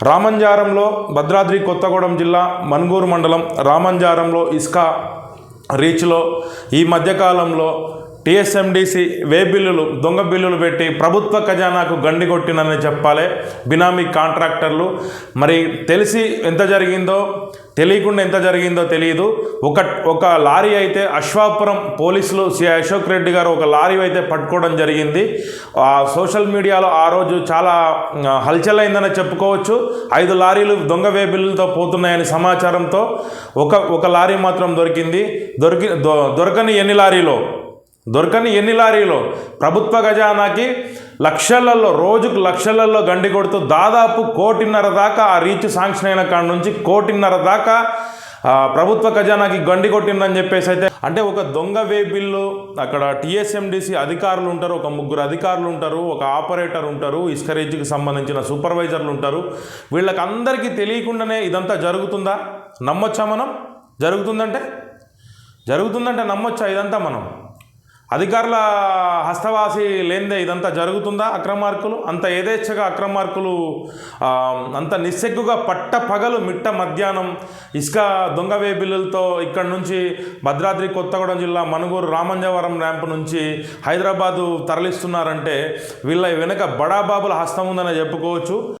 రామంజారంలో భద్రాద్రి కొత్తగూడెం జిల్లా మన్గూరు మండలం రామంజారంలో ఇసుక రీచ్లో ఈ మధ్యకాలంలో టీఎస్ఎండిసి వే బిల్లులు దొంగ బిల్లులు పెట్టి ప్రభుత్వ ఖజానాకు గండి కొట్టినని చెప్పాలి బినామీ కాంట్రాక్టర్లు. మరి తెలిసి ఎంత జరిగిందో తెలియకుండా ఎంత జరిగిందో తెలియదు ఒక ఒక లారీ అయితే అశ్వాపురం పోలీసులు సి అశోక్ రెడ్డి గారు ఒక లారీ అయితే పట్టుకోవడం జరిగింది. ఆ సోషల్ మీడియాలో ఆ రోజు చాలా హల్చల్ అయిందని చెప్పుకోవచ్చు. ఐదు లారీలు దొంగ వేబిల్లులతో పోతున్నాయని సమాచారంతో ఒక ఒక లారీ మాత్రం దొరికింది. దొరికి దొ- దొరకని ఎన్ని లారీలో? దొరకని ఎన్ని లారీలో? ప్రభుత్వ ఖజానాకి లక్షలలో రోజుకు లక్షలలో గండి కొడుతూ దాదాపు కోటిన్నర దాకా ఆ రీచ్ శాంక్షన్ అయిన కాడ నుంచి కోటిన్నర దాకా ప్రభుత్వ ఖజానాకి గండి కొట్టిందని చెప్పేసి అయితే అంటే ఒక దొంగ వే బిల్లు అక్కడ టీఎస్ఎండిసి అధికారులు ఉంటారు ఒక ముగ్గురు అధికారులు ఉంటారు ఒక ఆపరేటర్ ఉంటారు ఇస్కరేజ్కి సంబంధించిన సూపర్వైజర్లు ఉంటారు. వీళ్ళకి అందరికీ తెలియకుండానే ఇదంతా జరుగుతుందా? నమ్మొచ్చా మనం? జరుగుతుందంటే? జరుగుతుందంటే నమ్మొచ్చా ఇదంతా మనం? అధికారుల హస్తవాసి లేనిదే ఇదంతా జరుగుతుందా అక్రమార్కులు? అంత యథేచ్ఛగా అక్రమార్కులు అంత నిస్సెగ్గుగా పట్ట పగలు మిట్ట మధ్యాహ్నం ఇసుక దొంగ వేబిల్లులతో ఇక్కడ నుంచి భద్రాద్రి కొత్తగూడెం జిల్లా మనుగూరు రామంజవరం ర్యాంప్ నుంచి హైదరాబాదు తరలిస్తున్నారంటే వీళ్ళ వెనుక బడాబాబుల హస్తం ఉందని చెప్పుకోవచ్చు.